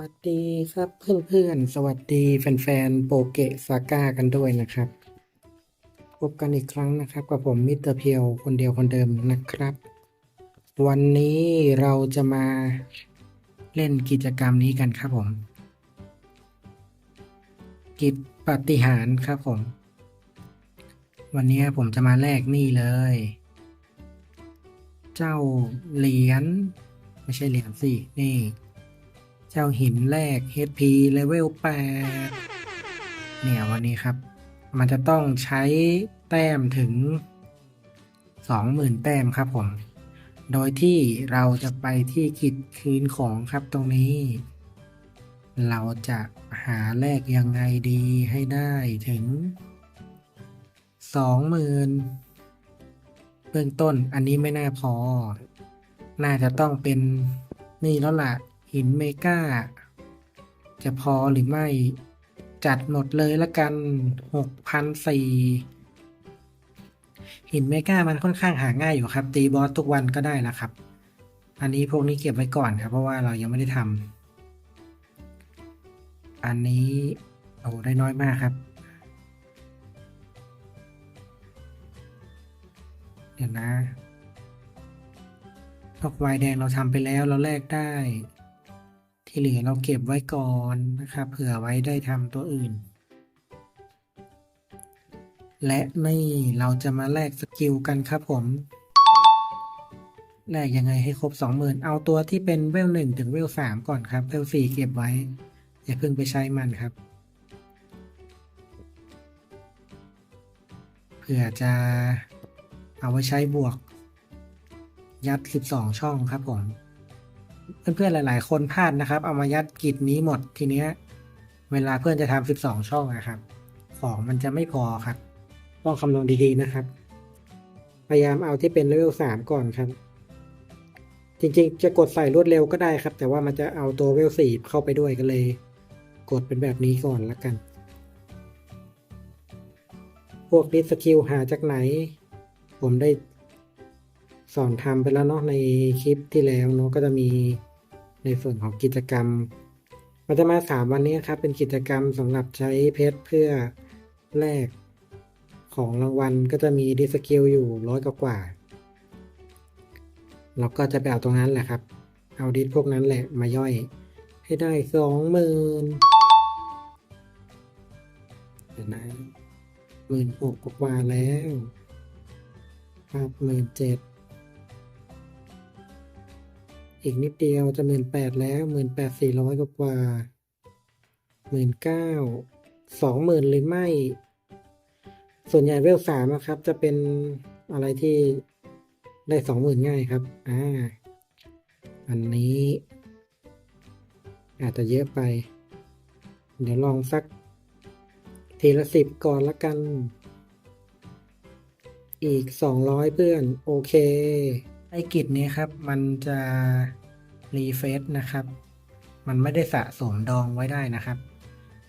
วัสดีครับเพื่อนๆ สวัสดีแฟนๆ โปเกะซาก้ากันด้วยนะครับ พบกันอีกครั้งนะครับ กับผมมิสเตอร์เพียวคนเดียวคนเดิมนะครับ วันนี้เราจะมาเล่นกิจกรรมนี้กันครับผม กิจปฏิหารครับผม วันนี้ผมจะมาแลกนี่เลย เจ้าเหรียญไม่ใช่เหรียญสิ นี่ เจ้าหินแรก HP level 8เนี่ยวันนี้ครับ มันจะต้องใช้แต้มถึง 20,000 แต้มครับผม โดยที่เราจะไปที่กิจคืนของครับตรงนี้ เราจะหาแลกยังไงดีให้ได้ถึง 20,000 เบื้องต้นอันนี้ไม่น่าพอ น่าจะต้องเป็นนี่แล้วล่ะ หินเมกาจะพอหรือไม่ จัดหมดเลยละกันหกพันสี่หินเมกามันค่อนข้างหาง่ายอยู่ครับ ตีบอสทุกวันก็ได้ล้วครับ อันนี้พวกนี้เก็บไว้ก่อนครับ เพราะว่าเรายังไม่ได้ทำอันนี้โอ้ได้น้อยมากครับ เดี๋ยวนะพวกวายแดงเราทำไปแล้วเราแลกได้ ที่เหลือเราเก็บไว้ก่อนนะครับ เผื่อไว้ได้ทำตัวอื่น และนี่เราจะมาแลกสกิลกันครับผม แลกยังไงให้ครบ 20,000 เอาตัวที่เป็นเวลหนึ่งถึงเวลสามก่อนครับ เวลสี่เก็บไว้ อย่าเพิ่งไปใช้มันครับ เผื่อจะเอาไว้ใช้บวก ยัด 12 ช่องครับผม เพื่อนๆหลาย ๆ คนพลาดนะครับ เอามายัดกิจนี้หมดทีเนี้ยเวลาเพื่อนจะทำ12ช่องนะครับ ของมันจะไม่พอครับ ต้องคำนวณดีๆนะครับ พยายามเอาที่เป็นเลเวล3ก่อนครับ จริงๆ จะกดใส่รวดเร็วก็ได้ครับ แต่ว่ามันจะเอาตัวเวล4เข้าไปด้วยก็เลย กดเป็นแบบนี้ก่อนละกัน พวกดิสกิลหาจากไหน ผมได้ สอนทำไปแล้วเนาะในคลิปที่แล้วเนาะก็จะมีในส่วนของกิจกรรมมันจะมาสามวันนี้ครับ เป็นกิจกรรมสำหรับใช้เพชรเพื่อแลกของรางวัลก็จะมีดิสกิลอยู่ร้อยกว่าเราก็จะไปเอาตรงนั้นแหละครับ เอาดิสพวกนั้นแหละมาย่อยให้ได้สองหมื่นเดี๋ยวนะหมื่นหกกว่าแล้วครับหมื่นเจ็ด อีกนิดเดียวจะหมื่นแปดแล้วหมื่นแปดสี่ร้อยกว่าหมื่นเก้าสองหมื่นหรือไม่ ส่วนใหญ่เวลสามนะครับ จะเป็นอะไรที่ได้สองหมื่นง่ายครับ อ่า อันนี้ อาจจะเยอะไป เดี๋ยวลองสัก ทีละสิบก่อนละกัน อีกสองร้อยเพื่อน โอเค ไอกิจนี้ครับ มันจะรีเฟซนะครับ มันไม่ได้สะสมดองไว้ได้นะครับ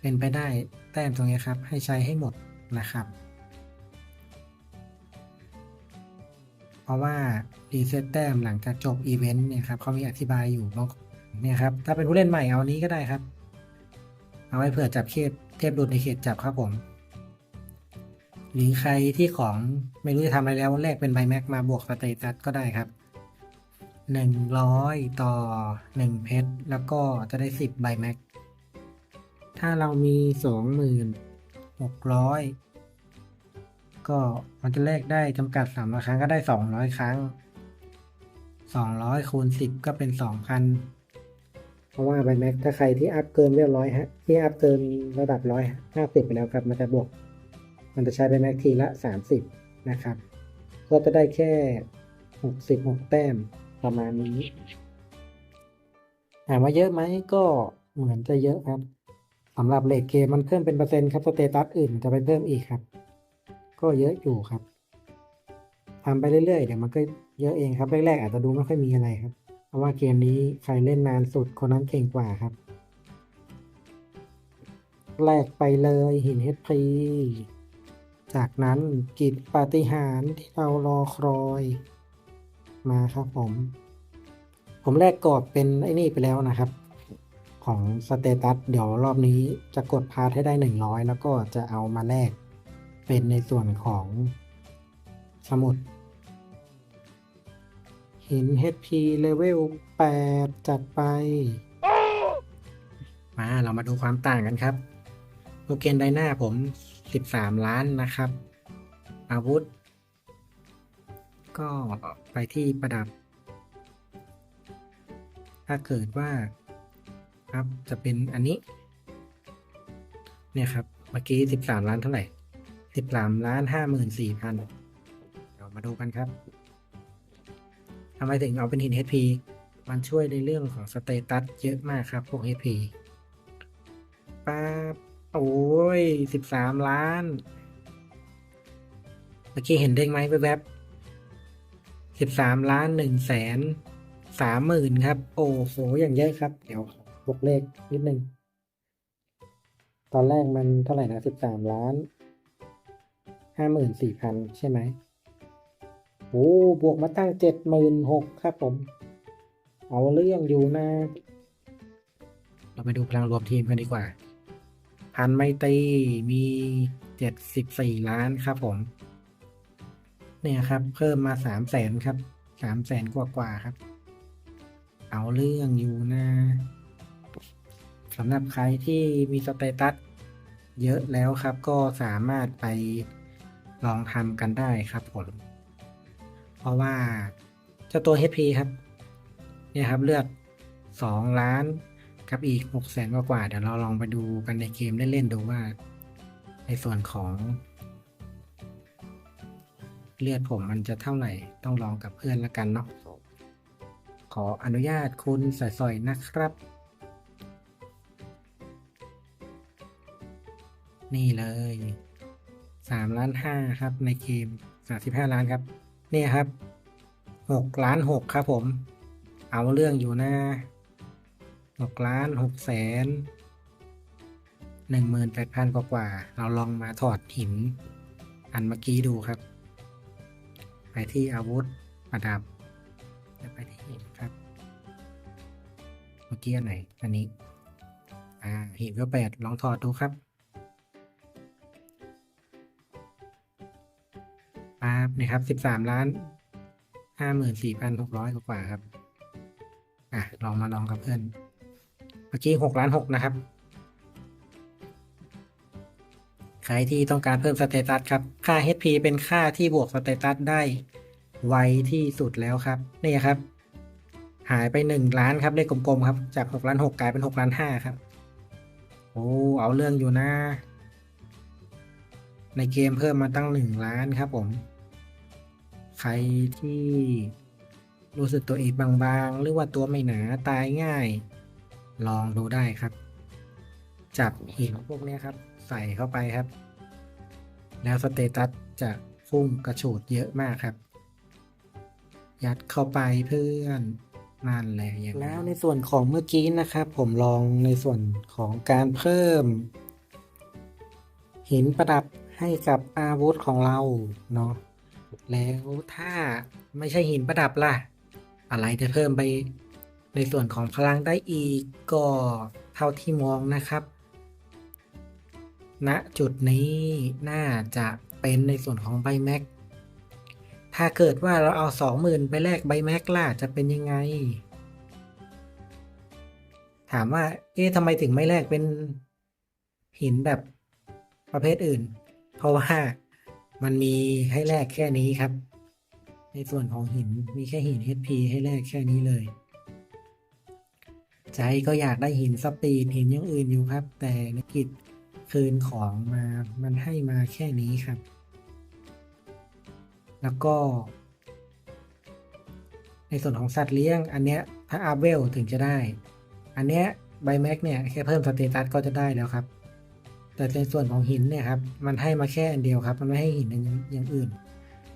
เป็นไปได้แต้มตรงนี้ครับ ให้ใช้ให้หมดนะครับ เพราะว่ารีเซ็ตแต้มหลังจากจบอีเวนต์เนี่ยครับเขามีอธิบายอยู่บางเนี่ยครับ ถ้าเป็นผู้เล่นใหม่เอานี้ก็ได้ครับ เอาไว้เผื่อจับเขตเทพดุลในเขตจับครับผม หรือใครที่ของไม่รู้จะทำอะไรแล้วแลกเป็นใบแม็กมาบวกสเตตัสก็ได้ครับหนึ่งร้อยต่อหนึ่งเพชร แล้วก็จะได้สิบใบแม็กถ้าเรามีสองหมื่นหกร้อยก็มันจะแลกได้จำกัดสามครั้งก็ได้สองร้อยครั้งสองร้อยคูณสิบก็เป็นสองพันเพราะว่าใบแม็กถ้าใครที่อัพเกินเรียบร้อยฮะที่อัพเกินระดับร้อยห้าสิบไปแล้วครับมันจะบวก มันจะใช้ใบแม็กทีละสามสิบนะครับ ก็จะได้แค่หกสิบหกแต้มประมาณนี้ถามว่าเยอะไหมก็เหมือนจะเยอะครับสำหรับเลทเกมมันเพิ่มเป็นเปอร์เซ็นต์ครับสเตตัสอื่นจะไปเพิ่มอีกครับ ก็เยอะอยู่ครับทำไปเรื่อยๆเดี๋ยวมันก็เยอะเองครับแรกๆอาจจะดูไม่ค่อยมีอะไรครับ เพราะว่าเกมนี้ใครเล่นนานสุดคนนั้นเก่งกว่าครับแลกไปเลยหินเฮดพี จากนั้นกิจปาฏิหาริย์ที่เรารอคอยมาครับผม ผมแลกกรอบเป็นไอ้นี่ไปแล้วนะครับ ของสเตตัสเดี๋ยวรอบนี้จะกดพาร์ทให้ได้ 100 แล้วก็จะเอามาแลกเป็นในส่วนของสมุดหิน HP Level 8จัดไป มาเรามาดูความต่างกันครับ ลเกนไดนาผม 13 ล้านนะครับ อาวุธ ก็ไปที่ประดับ ถ้าเกิดว่าครับจะเป็นอันนี้ เนี่ยครับ เมื่อกี้ 13 ล้านเท่าไหร่ 13 ล้าน 54,000เดี๋ยวมาดูกันครับทำไมถึงเอาเป็นหิน HP มันช่วยในเรื่องของสเตตัสเยอะมากครับ พวก HP ป๊าบ โอ้ย13ล้าน เมื่อกี้เห็นเด้งไหมแวบๆ13ล้าน1แสน3หมื่นครับ โอ้โห อย่างเยอะครับ เดี๋ยวบวกเลขนิดนึง ตอนแรกมันเท่าไหร่นะ13ล้าน54,000ใช่ไหมโอ้บวกมาตั้ง76,000ครับผม เอาเรื่องอยู่นะ เราไปดูพลังรวมทีมกันดีกว่า พันไมตรีมีเจ็ดสิบสี่ล้านครับผม เนี่ยครับ เพิ่มมาสามแสนครับสามแสนกว่ากว่าครับ เอาเรื่องอยู่นะสำหรับใครที่มีสเตตัสเยอะแล้วครับ ก็สามารถไปลองทำกันได้ครับผม เพราะว่าเจ้าตัว HP ครับ เนี่ยครับเลือดสองล้าน กับอีกหกแสนกว่าเดี๋ยวเราลองไปดูกันในเกมเล่นๆดูว่า ในส่วนของ เลือดผมมันจะเท่าไหร่ ต้องลองกับเพื่อนละกันเนาะขออนุญาตคุณสอยๆนะครับ นี่เลยสามล้านห้าครับในเกมสามสิบห้าล้านครับเนี่ยครับหกล้านหกครับผม เอาเรื่องอยู่นะ หกล้านหกแสนหนึ่งหมื่นแปดพันกว่าๆเราลองมาถอดหิน อันเมื่อกี้ดูครับ ไปที่อาวุธประดับแล้วไปที่หินครับ เมื่อกี้อันไหน อันนี้ อ่าหินก็แปดลองถอดดูครับปั๊บนี่ครับสิบสามล้านห้าหมื่นสี่พันหกร้อยกว่าครับ อะ ลองมาลองกับเพื่อน เมื่อกี้หกล้านหกนะครับ ใครที่ต้องการเพิ่มสเตตัสครับ ค่า HP เป็นค่าที่บวกสเตตัสได้ไวที่สุดแล้วครับ นี่ครับ หายไปหนึ่งล้านครับเลขกลมๆครับ จากหกล้านหกกลายเป็นหกล้านห้าครับ โอ้ เอาเรื่องอยู่นะ ในเกมเพิ่มมาตั้งหนึ่งล้านครับผม ใครที่รู้สึกตัวเองบางๆ หรือว่าตัวไม่หนาตายง่าย ลองดูได้ครับ จับหินพวกนี้ครับ ใส่เข้าไปครับ แล้วสเตตัสจะฟุ้งกระฉูดเยอะมากครับ ยัดเข้าไปเพื่อนนั่นแหละอย่างแล้วในส่วนของเมื่อกี้นะครับ ผมลองในส่วนของการเพิ่ม หินประดับให้กับอาวุธของเราเนาะแล้วถ้าไม่ใช่หินประดับล่ะ อะไรจะเพิ่มไป ในส่วนของพลังได้อีกก็เท่าที่มองนะครับณจุดนี้น่าจะเป็นในส่วนของใบแม็ก ถ้าเกิดว่าเราเอาสองหมื่นไปแลกใบแม็กล่ะจะเป็นยังไง ถามว่า เอ๊ะทำไมถึงไม่แลกเป็นหินแบบประเภทอื่น เพราะว่ามันมีให้แลกแค่นี้ครับ ในส่วนของหินมีแค่หิน HP ให้แลกแค่นี้เลย ใจก็อยากได้หินสปีดหินอย่างอื่นอยู่ครับ แต่นกิจคืนของมามันให้มาแค่นี้ครับ แล้วก็ ในส่วนของสัตว์เลี้ยง อันเนี้ยถ้าอัพเวลถึงจะได้ อันเนี้ยไบแม็กเนี่ยแค่เพิ่มสเตตัสก็จะได้แล้วครับ แต่ในส่วนของหินเนี่ยครับ มันให้มาแค่อันเดียวครับ มันไม่ให้หินอย่างอ,างอื่น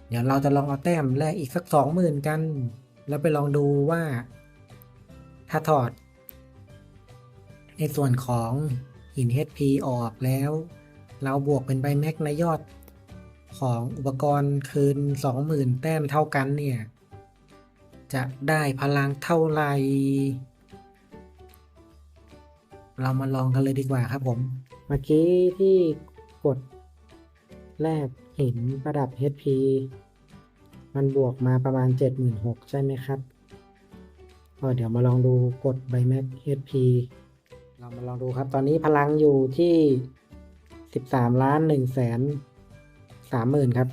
เดี๋ยวเราจะลองเอาแต้มแลกอีกสักสองหมื่นกัน แล้วไปลองดูว่า ถ้าถอด ในส่วนของหิน HP ออกแล้ว เราบวกเป็นใบแม็กในยอด ของอุปกรณ์คืน 20,000 แต้มเท่ากันเนี่ย จะได้พลังเท่าไหร่เรามาลองกันเลยดีกว่าครับผม เมื่อกี้ที่กดแรกห็นประดับ HP มันบวกมาประมาณ 76,000 ใช่ไหมครับก็เดี๋ยวมาลองดูกด b y m a x HP ามาลองดูครับ ตอนนี้พลังอยู่ที่สิบสามล้านหนึ่งแสนสามหมื่นครับ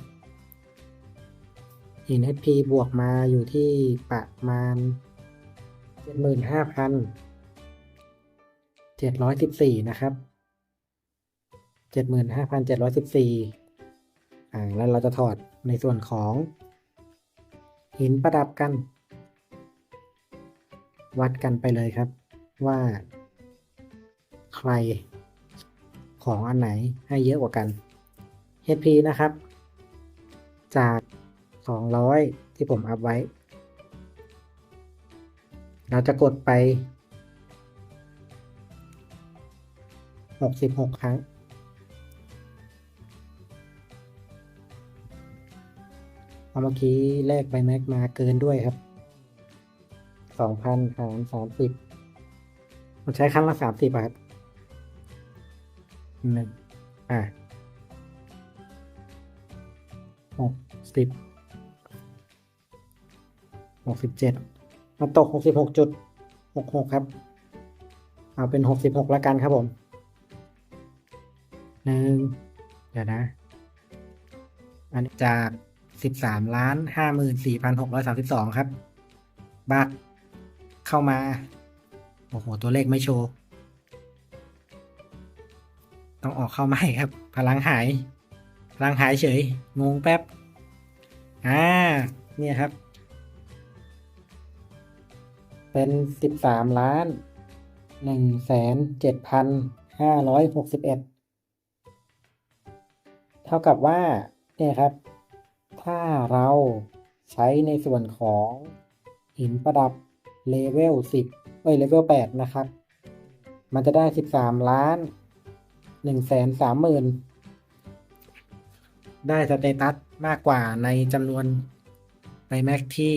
หิน HP บวกมาอยู่ที่ประมาณเจ็ดหมื่นห้าพันเจ็ดร้อยสิบสี่นะครับเจ็ดหมื่นห้าพันเจ็ดร้อยสิบสี่อ่าแล้วเราจะถอดในส่วนของ หินประดับกัน วัดกันไปเลยครับว่า ใคร ของอันไหนให้เยอะกว่ากัน HP นะครับ จาก 200 ที่ผมอัพไว้ เราจะกดไป 66 ครั้งเอาเมื่อกี้เลขใบแม็กมาเกินด้วยครับ2,000หาร30มันใช้ครั้งละ30บาท หนึ่งอะหกสิบหกสิบเจ็ดมาตกหกสิบหกจุดหกหกครับ เอาเป็นหกสิบหกล้วกันครับผมหนึ่งเดี๋ยวนะ อันนี้จากสิบสามล้านห้าหมื่นสี่พันหกร้อยสามสิบสองครับ บักเข้ามา โอ้โห ตัวเลขไม่โชว์ ต้องออกเข้าใหม่ครับ พลังหาย พลังหายเฉย งงแป๊บ อ่า เนี่ยครับ เป็นสิบสามล้านหนึ่งแสนเจ็ดพันห้าร้อยหกสิบเอ็ดเท่ากับว่า เนี่ยครับ ถ้าเราใช้ในส่วนของหินประดับเลเวล10เอ้ยเลเวล8นะครับ มันจะได้13ล้าน 1แสน3หมื่นได้สเตตัสมากกว่าในจำนวนในแม็กที่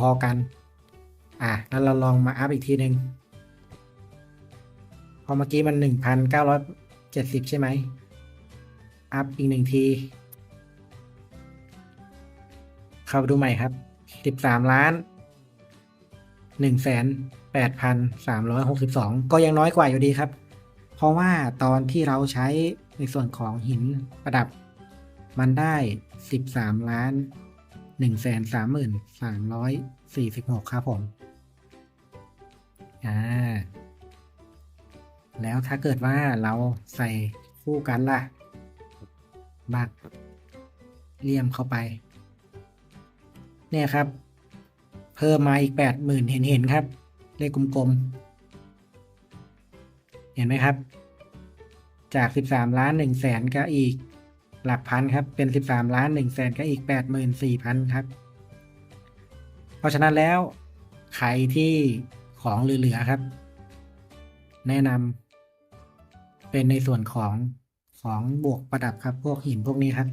พอๆกัน อะแล้วเราลองมาอัพอีกทีหนึ่งพอเมื่อกี้มัน1,970ใช่ไหม อัพอีกหนึ่งที เข้าไปดูใหม่ครับ13ล้าน1 8 3 6 2ก็ยังน้อยกว่าอยู่ดีครับ เพราะว่าตอนที่เราใช้ในส่วนของหินประดับ มันได้ 13 ล้าน 1 3 3 4 6 ครับผม อ่า แล้วถ้าเกิดว่าเราใส่คู่กันล่ะ บักเลี่ยมเข้าไป เนี่ยครับ เพิ่มมาอีกแปดหมื่นเห็นเห็นครับ เลขกลมๆ ห็นไหมครับ จากสิบสามล้านหนึ่งแสนก็อีกหลักพันครับ เป็นสิบสามล้านหนึ่งแสนก็อีกแปดหมื่นสี่พันครับ เพราะฉะนั้นแล้วใครที่ของเหลือๆครับ แนะนำเป็นในส่วนของของบวกประดับครับ พวกหินพวกนี้ครับ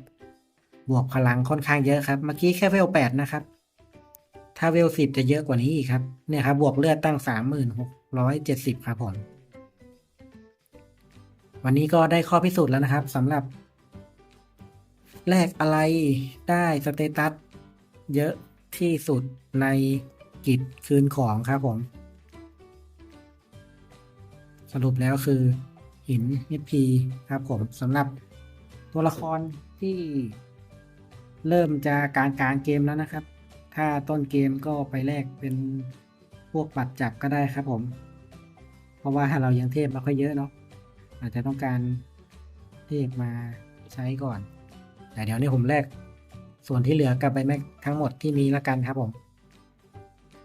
บวกพลังค่อนข้างเยอะครับ เมื่อกี้แค่เวลแปดนะครับ ถ้าเวลสิบจะเยอะกว่านี้อีกครับ เนี่ยครับ บวกเลือดตั้งสามหมื่นหกร้อยเจ็ดสิบครับผม วันนี้ก็ได้ข้อพิสูจน์แล้วนะครับสำหรับ แลกอะไรได้สเตตัสเยอะที่สุดในกิจคืนของครับผม สรุปแล้วคือหิน HP ครับผมสำหรับตัวละครที่เริ่มจะกลางกางเกมแล้วนะครับ ถ้าต้นเกมก็ไปแลกเป็นพวกบัตรจับก็ได้ครับผม เพราะว่าเรายังเทพไม่ค่อยเยอะเนาะ อาจจะต้องการเทพมาใช้ก่อน แต่เดี๋ยวนี้ผมแลกส่วนที่เหลือกลับไปแม็กทั้งหมดที่มีละกันครับผม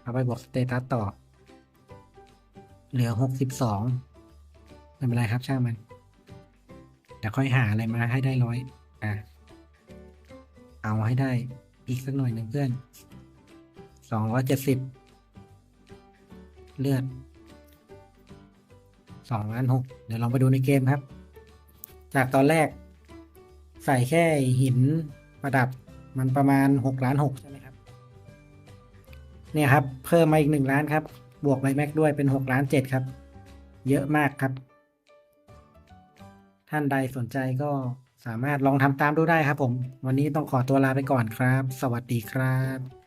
เอาไปบวกสเตตัสต่อ เหลือหกสิบสองไม่เป็นไรครับช่างมันเดี๋ยวค่อยหาอะไรมาให้ได้ร้อยอะเอาให้ได้อีกสักหน่อยหนึ่งเพื่อนสองร้อยเจ็ดสิบเลือด สองล้านหกเดี๋ยวลองไปดูในเกมครับ จากตอนแรก ใส่แค่หินประดับมันประมาณหกล้านหกใช่ไหมครับ เนี่ยครับ เพิ่มมาอีกหนึ่งล้านครับ บวกใบแม็กด้วยเป็นหกล้านเจ็ดครับ เยอะมากครับ ท่านใดสนใจก็สามารถลองทำตามดูได้ครับผม วันนี้ต้องขอตัวลาไปก่อนครับ สวัสดีครับ